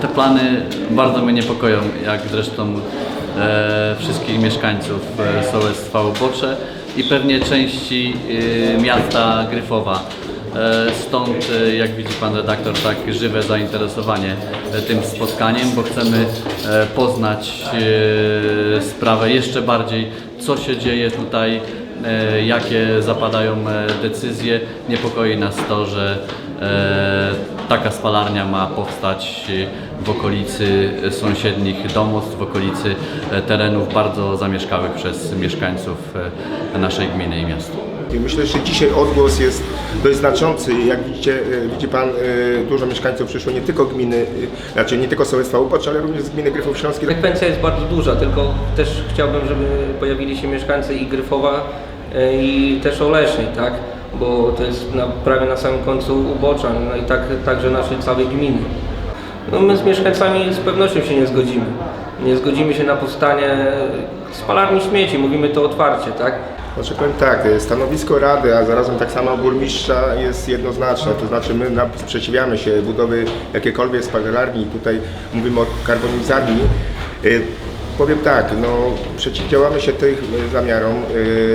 te plany bardzo mnie niepokoją, jak zresztą e, wszystkich mieszkańców e, sołectwa Obocze i pewnie części e, miasta Gryfowa. E, Stąd, e, jak widzi Pan redaktor, tak żywe zainteresowanie e, tym spotkaniem, bo chcemy e, poznać e, sprawę jeszcze bardziej, co się dzieje tutaj, jakie zapadają e, decyzje. Niepokoi nas to, że e, taka spalarnia ma powstać w okolicy sąsiednich domostw, w okolicy e, terenów bardzo zamieszkałych przez mieszkańców e, naszej gminy i miasta. Myślę, że dzisiaj odgłos jest dość znaczący. Jak widzicie, e, widzi Pan, e, dużo mieszkańców przyszło nie tylko gminy, znaczy nie tylko sołectwa Łupacz, ale również z gminy Gryfów Śląskich. Frekwencja jest bardzo duża, tylko też chciałbym, żeby pojawili się mieszkańcy i Gryfowa i też Olesznej, tak? Bo to jest na, prawie na samym końcu ubocza, no i tak, także naszej całej gminy. No my z mieszkańcami z pewnością się nie zgodzimy. Nie zgodzimy się na powstanie spalarni śmieci, mówimy to otwarcie, tak? Znaczy powiem tak, e, stanowisko Rady, a zarazem tak samo burmistrza jest jednoznaczne, to znaczy my sprzeciwiamy się budowy jakiejkolwiek spalarni, tutaj mówimy o karbonizacji. E, Powiem tak, no przeciwdziałamy się e, zamiarom,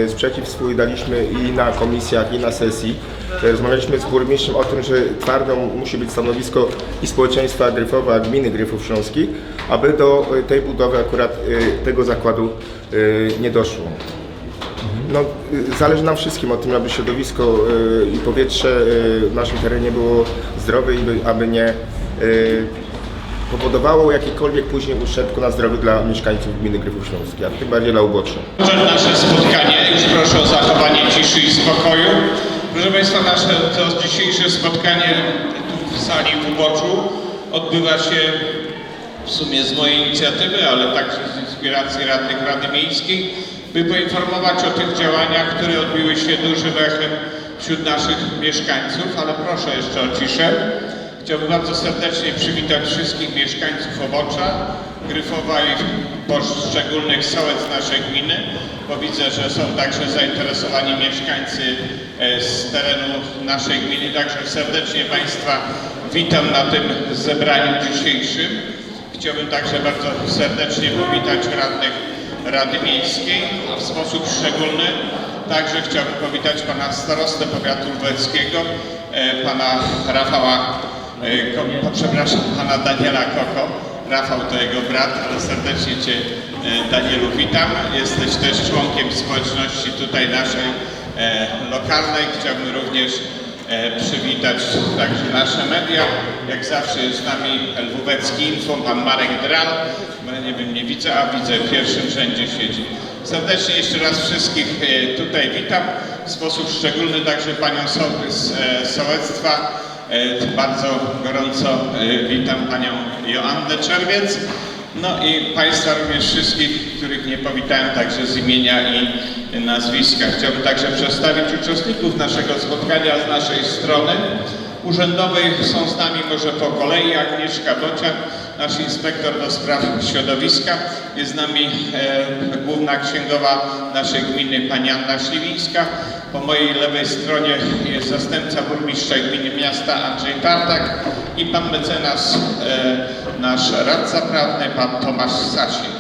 E, sprzeciw swój daliśmy i na komisjach, i na sesji. Rozmawialiśmy z burmistrzem o tym, że twardo musi być stanowisko i społeczeństwa Gryfowa, gminy Gryfów Śląskich, aby do tej budowy akurat tego zakładu nie doszło. No, y, zależy nam wszystkim o tym, aby środowisko y, i powietrze y, w naszym terenie było zdrowe i by, aby nie powodowało jakikolwiek później uszczerbku na zdrowiu dla mieszkańców gminy Gryfów Śląskich, a tym bardziej dla. Zaczynamy nasze spotkanie. Już proszę o zachowanie ciszy i spokoju. Proszę Państwa, nasze to dzisiejsze spotkanie tu w sali w Uboczu odbywa się w sumie z mojej inicjatywy, ale także z inspiracji radnych Rady Miejskiej, by poinformować o tych działaniach, które odbiły się dużym echem wśród naszych mieszkańców, ale proszę jeszcze o ciszę. Chciałbym bardzo serdecznie przywitać wszystkich mieszkańców Obocza, Gryfowa i poszczególnych sołec naszej gminy, bo widzę, że są także zainteresowani mieszkańcy e, z terenu naszej gminy. Także serdecznie Państwa witam na tym zebraniu dzisiejszym. Chciałbym także bardzo serdecznie powitać radnych Rady Miejskiej, a w sposób szczególny także chciałbym powitać pana starostę powiatu lubelskiego, e, pana Rafała, e, przepraszam, pana Daniela Koko. Rafał to jego brat, ale serdecznie Cię e, Danielu witam. Jesteś też członkiem społeczności tutaj naszej lokalnej. Chciałbym również przywitać także nasze media. Jak zawsze jest z nami LWBecki Info, pan Marek Dral. No, Nie wiem, nie widzę, a widzę, w pierwszym rzędzie siedzi. Serdecznie jeszcze raz wszystkich e, tutaj witam. W sposób szczególny także panią sołtys z e, sołectwa. E, Bardzo gorąco e, witam panią Joannę Czerwiec. No i Państwa również wszystkich, których nie powitałem także z imienia i nazwiska. Chciałbym także przedstawić uczestników naszego spotkania z naszej strony urzędowej. Są z nami może po kolei Agnieszka Bocian, nasz inspektor do spraw środowiska. Jest z nami e, główna księgowa naszej gminy pani Anna Śliwińska. Po mojej lewej stronie jest zastępca burmistrza gminy miasta Andrzej Tartak i pan mecenas, e, nasz radca prawny, pan Tomasz Sasin.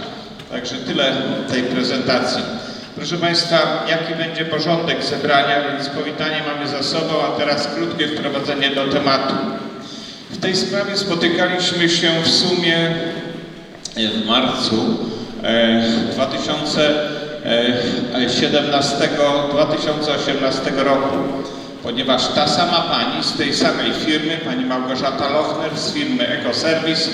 Także tyle tej prezentacji. Proszę Państwa, jaki będzie porządek zebrania, więc powitanie mamy za sobą, a teraz krótkie wprowadzenie do tematu. W tej sprawie spotykaliśmy się w sumie w marcu e, 2017, 2018 roku, ponieważ ta sama pani z tej samej firmy, pani Małgorzata Lochner z firmy Ecoservice,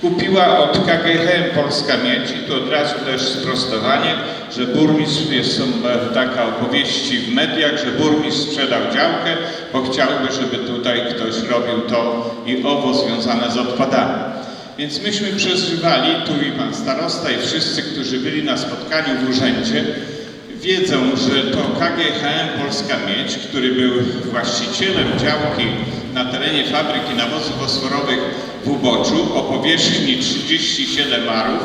kupiła od KGHM Polska Miedź i tu od razu też sprostowanie, że burmistrz, jest e, taka opowieści w mediach, że burmistrz sprzedał działkę, bo chciałby, żeby tutaj ktoś robił to i owo związane z odpadami. Więc myśmy przeżywali, tu i pan starosta i wszyscy, którzy byli na spotkaniu w urzędzie, wiedzą, że to KGHM Polska Miedź, który był właścicielem działki na terenie fabryki nawozów fosforowych w Uboczu o powierzchni 37 arów,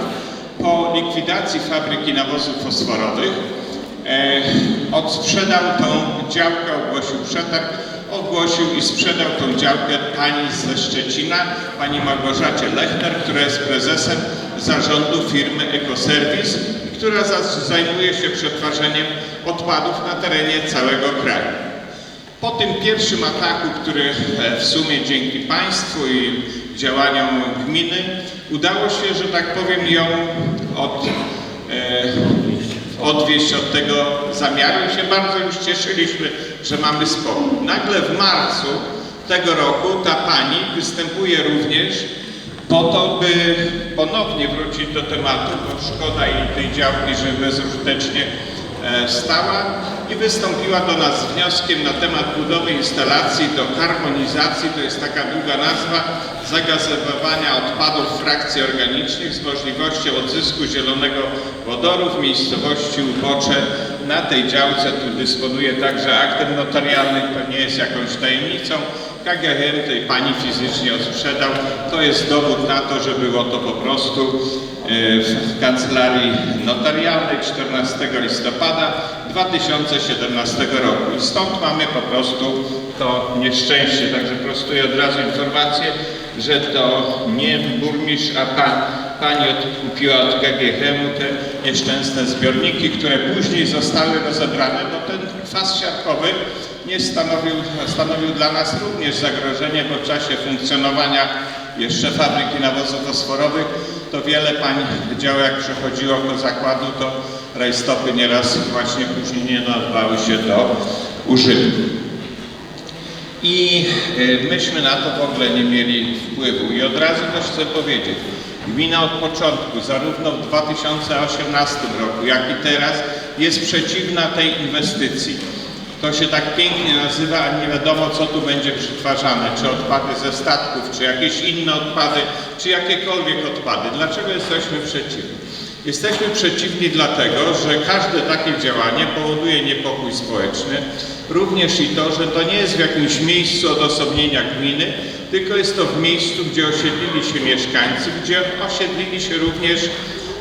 po likwidacji fabryki nawozów fosforowych e, odsprzedał tą działkę, ogłosił przetarg ogłosił i sprzedał tą działkę pani ze Szczecina, pani Małgorzacie Lechner, która jest prezesem zarządu firmy Ecoservice, która za- zajmuje się przetwarzaniem odpadów na terenie całego kraju. Po tym pierwszym ataku, który e, w sumie dzięki Państwu i działaniom gminy udało się, że tak powiem, ją od, e, odwieść od tego zamiaru i się bardzo już cieszyliśmy, że mamy spokój. Nagle w marcu tego roku ta pani występuje również po to, by ponownie wrócić do tematu, bo szkoda jej tej działki, że bezużytecznie e, stała i wystąpiła do nas z wnioskiem na temat budowy instalacji do karbonizacji, to jest taka długa nazwa, zagazowywania odpadów frakcji organicznych z możliwością odzysku zielonego wodoru w miejscowości Ubocze. Na tej działce tu dysponuje także aktem notarialnym, to nie jest jakąś tajemnicą. KGHM tej pani fizycznie odsprzedał. To jest dowód na to, że było to po prostu e, w kancelarii notarialnej 14 listopada 2017 roku. I stąd mamy po prostu to nieszczęście. Także prostuję od razu informację, że to nie burmistrz, a pan, pani odkupiła od KGHM-u te nieszczęsne zbiorniki, które później zostały rozebrane, bo ten kwas siarkowy nie stanowił, stanowił dla nas również zagrożenie, bo w czasie funkcjonowania jeszcze fabryki nawozów fosforowych, to wiele pań działo, jak przechodziło do zakładu, to rajstopy nieraz właśnie później nie nadawały się do użytku. I y, myśmy na to w ogóle nie mieli wpływu. I od razu też chcę powiedzieć, gmina od początku, zarówno w 2018 roku, jak i teraz, jest przeciwna tej inwestycji. To się tak pięknie nazywa, a nie wiadomo co tu będzie przetwarzane, czy odpady ze statków, czy jakieś inne odpady, czy jakiekolwiek odpady. Dlaczego jesteśmy przeciwni? Jesteśmy przeciwni dlatego, że każde takie działanie powoduje niepokój społeczny, również i to, że to nie jest w jakimś miejscu odosobnienia gminy, tylko jest to w miejscu, gdzie osiedlili się mieszkańcy, gdzie osiedlili się również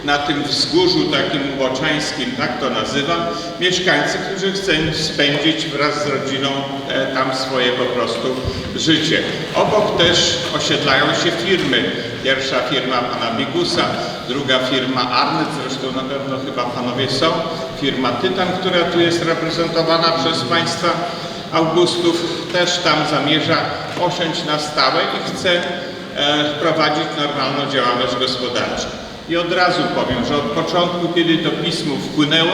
na tym wzgórzu takim uboczańskim, tak to nazywam, mieszkańcy, którzy chcą spędzić wraz z rodziną e, tam swoje po prostu życie. Obok też osiedlają się firmy. Pierwsza firma pana Bigusa, druga firma Arnet, zresztą na pewno chyba panowie są, firma Tytan, która tu jest reprezentowana przez państwa Augustów, też tam zamierza osiąść na stałe i chce e, prowadzić normalną działalność gospodarczą. I od razu powiem, że od początku, kiedy to pismo wpłynęło,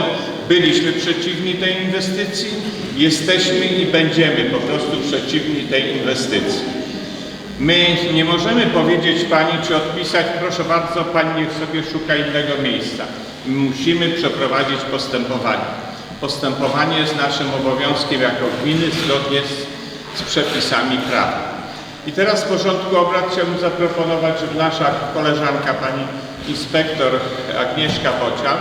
byliśmy przeciwni tej inwestycji, jesteśmy i będziemy po prostu przeciwni tej inwestycji. My nie możemy powiedzieć Pani, czy odpisać, proszę bardzo, Pani niech sobie szuka innego miejsca. My musimy przeprowadzić postępowanie. Postępowanie jest naszym obowiązkiem jako gminy zgodnie z, z przepisami prawa. I teraz w porządku obrad chciałbym zaproponować, żeby nasza koleżanka, pani inspektor Agnieszka Bocian,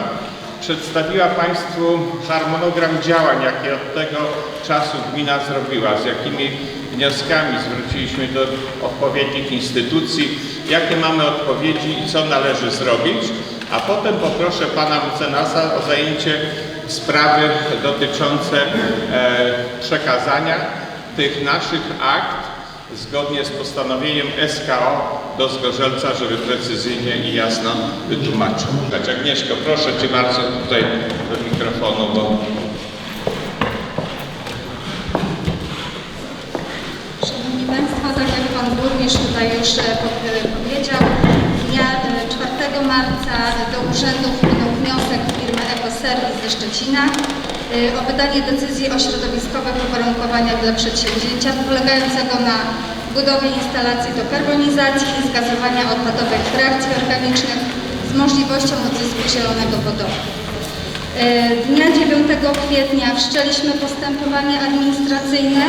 przedstawiła Państwu harmonogram działań, jakie od tego czasu gmina zrobiła, z jakimi wnioskami zwróciliśmy do odpowiednich instytucji, jakie mamy odpowiedzi i co należy zrobić, a potem poproszę Pana mecenasa o zajęcie sprawy dotyczące e, przekazania tych naszych akt zgodnie z postanowieniem SKO do Zgorzelca, żeby precyzyjnie i jasno wytłumaczył. Tak, Agnieszko, proszę Cię bardzo tutaj do mikrofonu, bo Szanowni Państwo, tak jak Pan Burmistrz tutaj już e, e, powiedział, dnia e, 4 marca do urzędu wpłynął wniosek firmy Ecoservice ze Szczecina e, o wydanie decyzji o środowiskowych uwarunkowaniach dla przedsięwzięcia polegającego na budowie instalacji do karbonizacji i zgazowania odpadowych frakcji organicznych z możliwością odzysku zielonego wodoru. E, Dnia 9 kwietnia wszczęliśmy postępowanie administracyjne.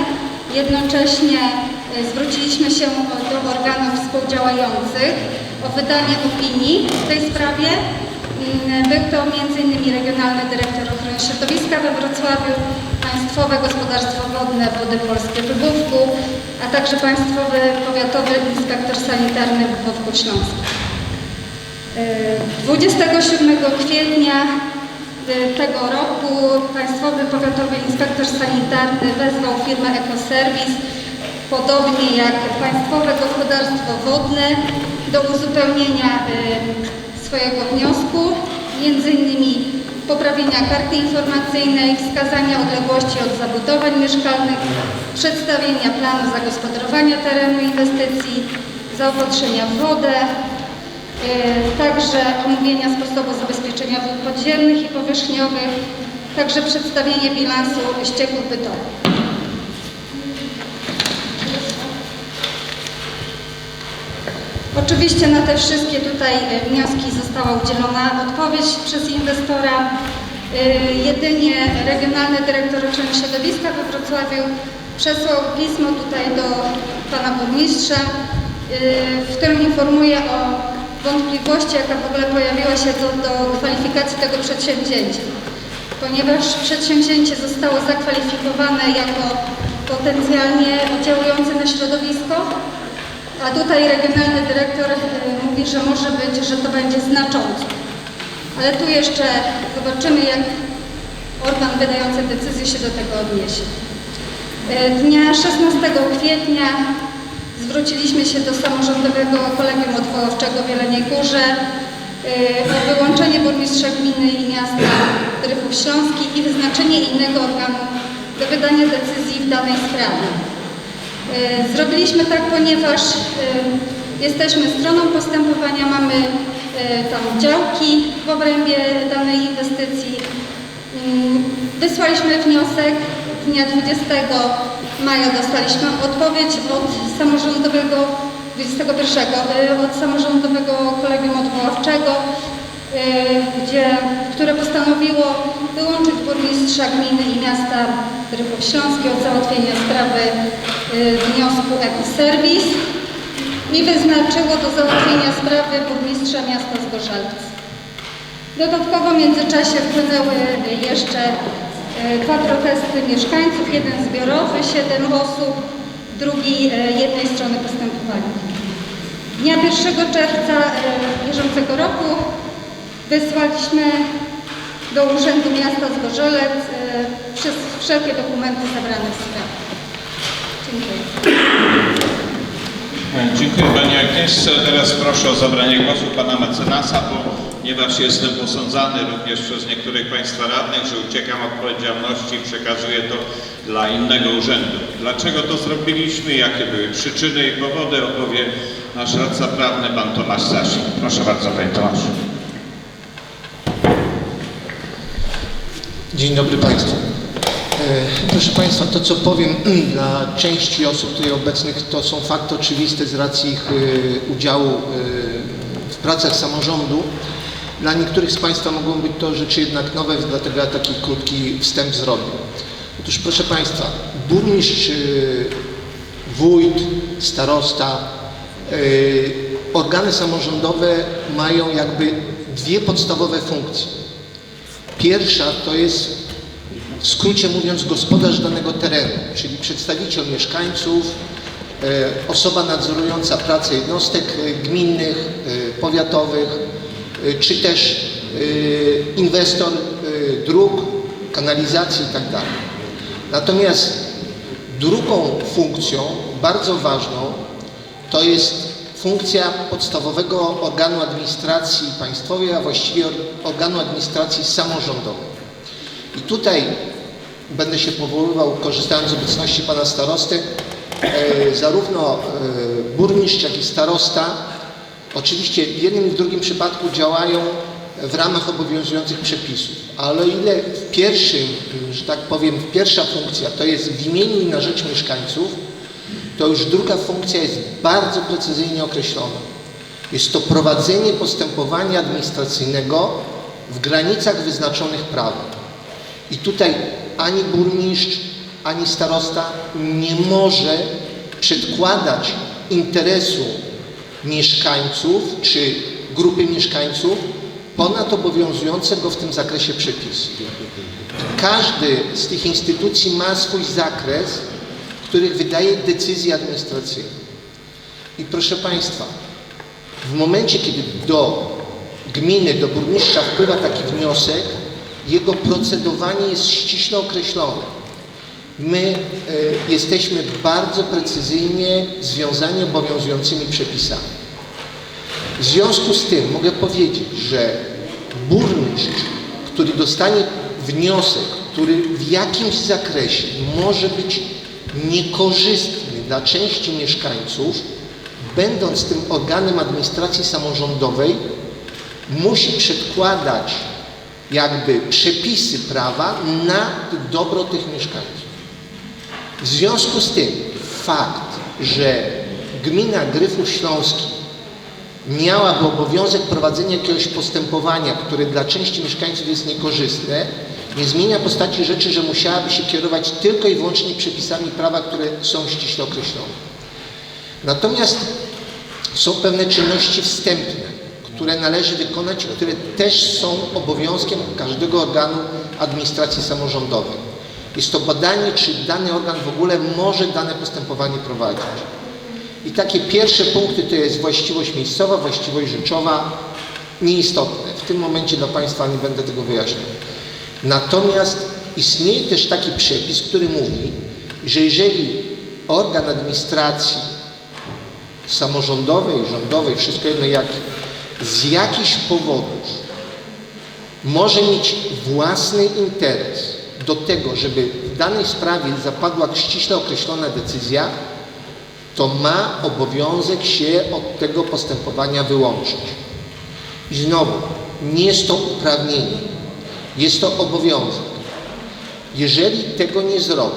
Jednocześnie e, zwróciliśmy się do organów współdziałających o wydanie opinii w tej sprawie. Mm, Był to m.in. Regionalny Dyrektor Ochrony Środowiska we Wrocławiu, Państwowe Gospodarstwo Wodne Wody Polskie w Lubówku, a także Państwowy Powiatowy Inspektor Sanitarny w Lubówku Śląskim. 27 kwietnia y, tego roku Państwowy Powiatowy Inspektor Sanitarny wezwał firmę Ecoservice, podobnie jak Państwowe Gospodarstwo Wodne, do uzupełnienia y, swojego wniosku, innymi poprawienia karty informacyjnej, wskazania odległości od zabudowań mieszkalnych, przedstawienia planu zagospodarowania terenu inwestycji, zaopatrzenia w wodę, y, także omówienia sposobu zabezpieczenia wód podziemnych i powierzchniowych, także przedstawienie bilansu ścieków bytowych. Oczywiście na te wszystkie tutaj e, wnioski została udzielona odpowiedź przez inwestora. E, Jedynie Regionalny Dyrektor Ochrony Środowiska we Wrocławiu przesłał pismo tutaj do Pana Burmistrza, e, w którym informuje o wątpliwości, jaka w ogóle pojawiła się do, do kwalifikacji tego przedsięwzięcia. Ponieważ przedsięwzięcie zostało zakwalifikowane jako potencjalnie oddziałujące na środowisko, a tutaj regionalny dyrektor mówi, że może być, że to będzie znacząco. Ale tu jeszcze zobaczymy, jak organ wydający decyzję się do tego odniesie. E, Dnia 16 kwietnia zwróciliśmy się do samorządowego kolegium odwoławczego w Jeleniej Górze e, o wyłączenie burmistrza gminy i miasta Rychów Śląski i wyznaczenie innego organu do wydania decyzji w danej sprawie. E, Zrobiliśmy tak, ponieważ e, jesteśmy stroną postępowania, mamy e, tam działki w obrębie danej inwestycji. Mm, Wysłaliśmy wniosek dnia 20 maja dostaliśmy odpowiedź od samorządowego 21 e, od samorządowego kolegium odwoławczego, gdzie, które postanowiło wyłączyć burmistrza gminy i miasta Rychów Śląski od załatwienia sprawy wniosku Ecoservice i wyznaczyło do załatwienia sprawy burmistrza miasta Zgorzelec. Dodatkowo w międzyczasie wpłynęły jeszcze e, dwa protesty mieszkańców, jeden zbiorowy, siedem osób, drugi e, jednej strony postępowania. Dnia 1 czerwca bieżącego roku wysłaliśmy do Urzędu Miasta Zgorzelec wszelkie dokumenty zabrane w sprawie. Dziękuję. Pani Agnieszce. Teraz proszę o zabranie głosu Pana mecenasa, ponieważ jestem posądzany również przez niektórych Państwa radnych, że uciekam od odpowiedzialności i przekazuję to dla innego urzędu. Dlaczego to zrobiliśmy? Jakie były przyczyny i powody? Opowie nasz radca prawny Pan Tomasz Sasik. Proszę bardzo Panie Tomaszu. Dzień dobry Państwu. E, Proszę Państwa, to co powiem dla części osób tutaj obecnych to są fakty oczywiste z racji ich e, udziału e, w pracach samorządu. Dla niektórych z Państwa mogą być to rzeczy jednak nowe, dlatego ja taki krótki wstęp zrobię. Otóż proszę Państwa, burmistrz, wójt, starosta, organy samorządowe mają jakby dwie podstawowe funkcje. Pierwsza to jest, w skrócie mówiąc, gospodarz danego terenu, czyli przedstawiciel mieszkańców, e, osoba nadzorująca pracę jednostek e, gminnych, e, powiatowych, czy też inwestor dróg, kanalizacji itd. Natomiast drugą funkcją, bardzo ważną, to jest funkcja podstawowego organu administracji państwowej, a właściwie or- organu administracji samorządowej. I tutaj będę się powoływał, korzystając z obecności pana starosty, e, zarówno e, burmistrz, jak i starosta oczywiście w jednym i w drugim przypadku działają w ramach obowiązujących przepisów, ale o ile w pierwszym, że tak powiem, pierwsza funkcja to jest w imieniu i na rzecz mieszkańców, to już druga funkcja jest bardzo precyzyjnie określona. Jest to prowadzenie postępowania administracyjnego w granicach wyznaczonych prawem. I tutaj ani burmistrz, ani starosta nie może przedkładać interesu mieszkańców czy grupy mieszkańców ponad obowiązujące go w tym zakresie przepisy. Każdy z tych instytucji ma swój zakres, w których wydaje decyzje administracyjne. I proszę Państwa, w momencie, kiedy do gminy, do burmistrza wpływa taki wniosek, jego procedowanie jest ściśle określone. My e, jesteśmy bardzo precyzyjnie związani obowiązującymi przepisami. W związku z tym mogę powiedzieć, że burmistrz, który dostanie wniosek, który w jakimś zakresie może być niekorzystny dla części mieszkańców, będąc tym organem administracji samorządowej, musi przedkładać jakby przepisy prawa na dobro tych mieszkańców. W związku z tym fakt, że gmina Gryfów Śląski miałaby obowiązek prowadzenia jakiegoś postępowania, które dla części mieszkańców jest niekorzystne, nie zmienia postaci rzeczy, że musiałaby się kierować tylko i wyłącznie przepisami prawa, które są ściśle określone. Natomiast są pewne czynności wstępne, które należy wykonać, które też są obowiązkiem każdego organu administracji samorządowej. Jest to badanie, czy dany organ w ogóle może dane postępowanie prowadzić. I takie pierwsze punkty to jest właściwość miejscowa, właściwość rzeczowa, nieistotne. W tym momencie dla Państwa nie będę tego wyjaśniał. Natomiast istnieje też taki przepis, który mówi, że jeżeli organ administracji samorządowej, rządowej, wszystko jedno jak, z jakichś powodów może mieć własny interes do tego, żeby w danej sprawie zapadła ściśle określona decyzja, to ma obowiązek się od tego postępowania wyłączyć. I znowu, nie jest to uprawnienie, jest to obowiązek. Jeżeli tego nie zrobi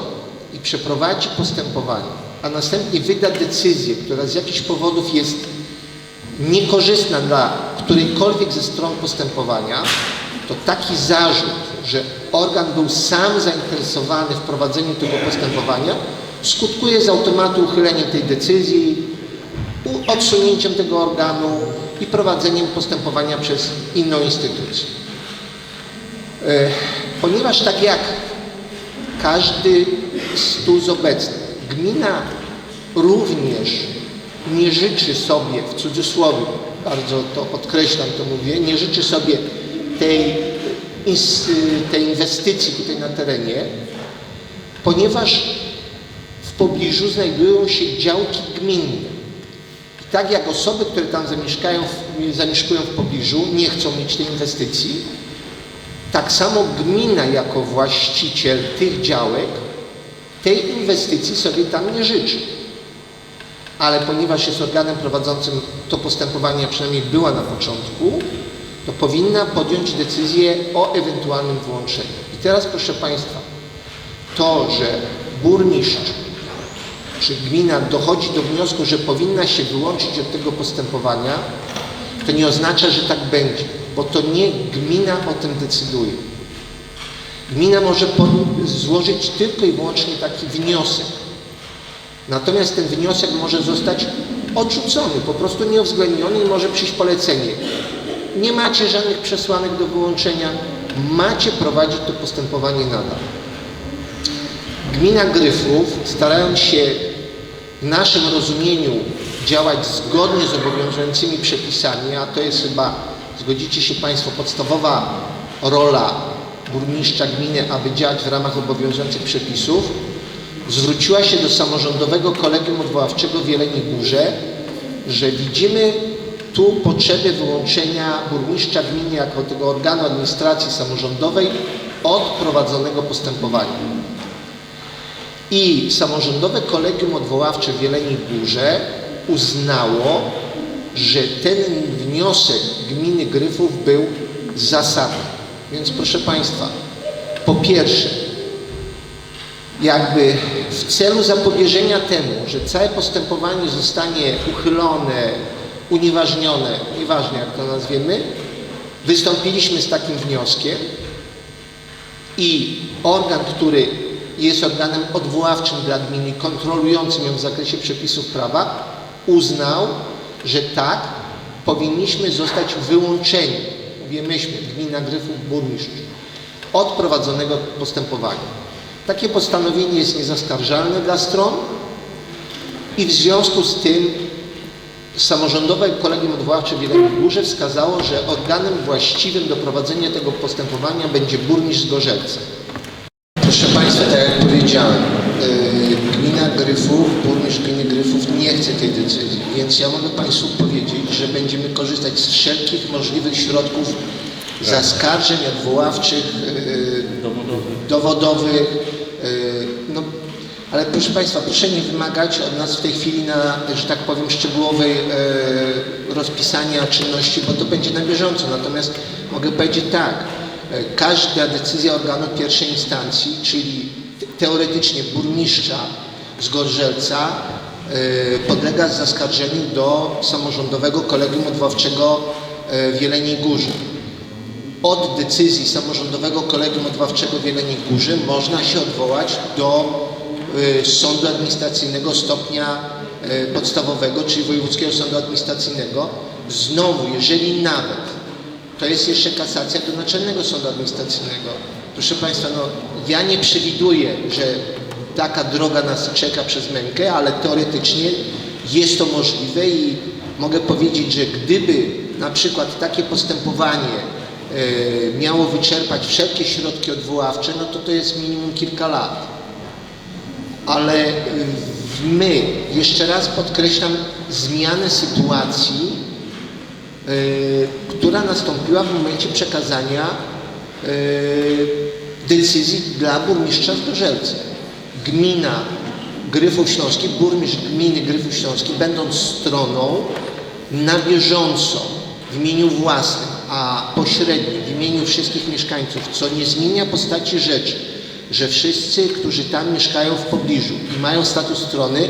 i przeprowadzi postępowanie, a następnie wyda decyzję, która z jakichś powodów jest niekorzystna dla którejkolwiek ze stron postępowania, to taki zarzut, że organ był sam zainteresowany w prowadzeniu tego postępowania, skutkuje z automatu uchyleniem tej decyzji, odsunięciem tego organu i prowadzeniem postępowania przez inną instytucję. E, Ponieważ tak jak każdy z tu z obecnych, gmina również nie życzy sobie, w cudzysłowie, bardzo to podkreślam, to mówię, nie życzy sobie tej, tej inwestycji tutaj na terenie, ponieważ w pobliżu znajdują się działki gminne. I tak jak osoby, które tam zamieszkają, zamieszkują w pobliżu, nie chcą mieć tej inwestycji, tak samo gmina jako właściciel tych działek tej inwestycji sobie tam nie życzy. Ale ponieważ jest organem prowadzącym to postępowanie, przynajmniej była na początku, to powinna podjąć decyzję o ewentualnym wyłączeniu. I teraz proszę Państwa, to, że burmistrz czy gmina dochodzi do wniosku, że powinna się wyłączyć od tego postępowania, to nie oznacza, że tak będzie, bo to nie gmina o tym decyduje. Gmina może złożyć tylko i wyłącznie taki wniosek. Natomiast ten wniosek może zostać odrzucony, po prostu nieuwzględniony i może przyjść polecenie. Nie macie żadnych przesłanek do wyłączenia, macie prowadzić to postępowanie nadal. Gmina Gryfów, starając się w naszym rozumieniu działać zgodnie z obowiązującymi przepisami, a to jest chyba, zgodzicie się Państwo, podstawowa rola burmistrza gminy, aby działać w ramach obowiązujących przepisów, zwróciła się do samorządowego kolegium odwoławczego w Jeleniej Górze, że widzimy tu potrzebę wyłączenia burmistrza gminy jako tego organu administracji samorządowej od prowadzonego postępowania. I samorządowe kolegium odwoławcze w Jeleniej Górze uznało, że ten wniosek gminy Gryfów był zasadny. Więc proszę Państwa, po pierwsze, jakby w celu zapobieżenia temu, że całe postępowanie zostanie uchylone, unieważnione, nieważne jak to nazwiemy, wystąpiliśmy z takim wnioskiem i organ, który jest organem odwoławczym dla gminy, kontrolującym ją w zakresie przepisów prawa, uznał, że tak, powinniśmy zostać wyłączeni, mówię myśmy, gmina Gryfów, burmistrz, od prowadzonego postępowania. Takie postanowienie jest niezaskarżalne dla stron i w związku z tym Samorządowe Kolegium Odwoławcze w Jeleniej Górze wskazało, że organem właściwym do prowadzenia tego postępowania będzie burmistrz Zgorzelca. Proszę Państwa, tak jak powiedziałem, yy, gmina Gryfów, burmistrz gminy Gryfów nie chce tej decyzji, więc ja mogę Państwu powiedzieć, że będziemy korzystać z wszelkich możliwych środków zaskarżeń odwoławczych, dowodowych. yy, No, ale proszę Państwa, proszę nie wymagać od nas w tej chwili na, że tak powiem, szczegółowej e, rozpisania czynności, bo to będzie na bieżąco. Natomiast mogę powiedzieć tak, e, każda decyzja organu pierwszej instancji, czyli te- teoretycznie burmistrza z Gorzelca, e, podlega zaskarżeniu do samorządowego kolegium odwoławczego e, w Jeleniej Górze od decyzji samorządowego kolegium odwoławczego w Jeleniej Górze można się odwołać do y, sądu administracyjnego stopnia y, podstawowego, czyli wojewódzkiego sądu administracyjnego. Znowu, jeżeli nawet, to jest jeszcze kasacja do naczelnego sądu administracyjnego. Proszę Państwa, no, ja nie przewiduję, że taka droga nas czeka przez mękę, ale teoretycznie jest to możliwe i mogę powiedzieć, że gdyby na przykład takie postępowanie miało wyczerpać wszelkie środki odwoławcze, no to to jest minimum kilka lat. Ale y, my, jeszcze raz podkreślam, zmianę sytuacji, y, która nastąpiła w momencie przekazania y, decyzji dla burmistrza Zgorzelca. Gmina Gryfów Śląski, burmistrz gminy Gryfów Śląski, będąc stroną na bieżąco w imieniu własnym, a pośrednio w imieniu wszystkich mieszkańców, co nie zmienia postaci rzeczy, że wszyscy, którzy tam mieszkają w pobliżu i mają status strony,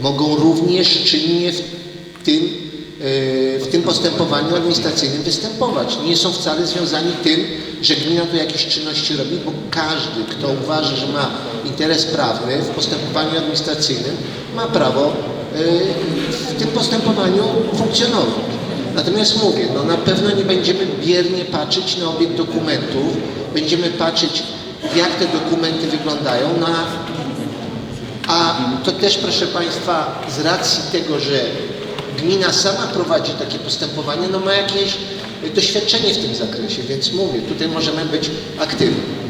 mogą również czynnie w tym, yy, w tym postępowaniu administracyjnym występować. Nie są wcale związani tym, że gmina tu jakieś czynności robi, bo każdy, kto uważa, że ma interes prawny w postępowaniu administracyjnym, ma prawo yy, w tym postępowaniu funkcjonować. Natomiast mówię, no na pewno nie będziemy biernie patrzeć na obieg dokumentów, będziemy patrzeć, jak te dokumenty wyglądają, no a a to też, proszę Państwa, z racji tego, że gmina sama prowadzi takie postępowanie, no ma jakieś doświadczenie w tym zakresie, więc mówię, tutaj możemy być aktywni.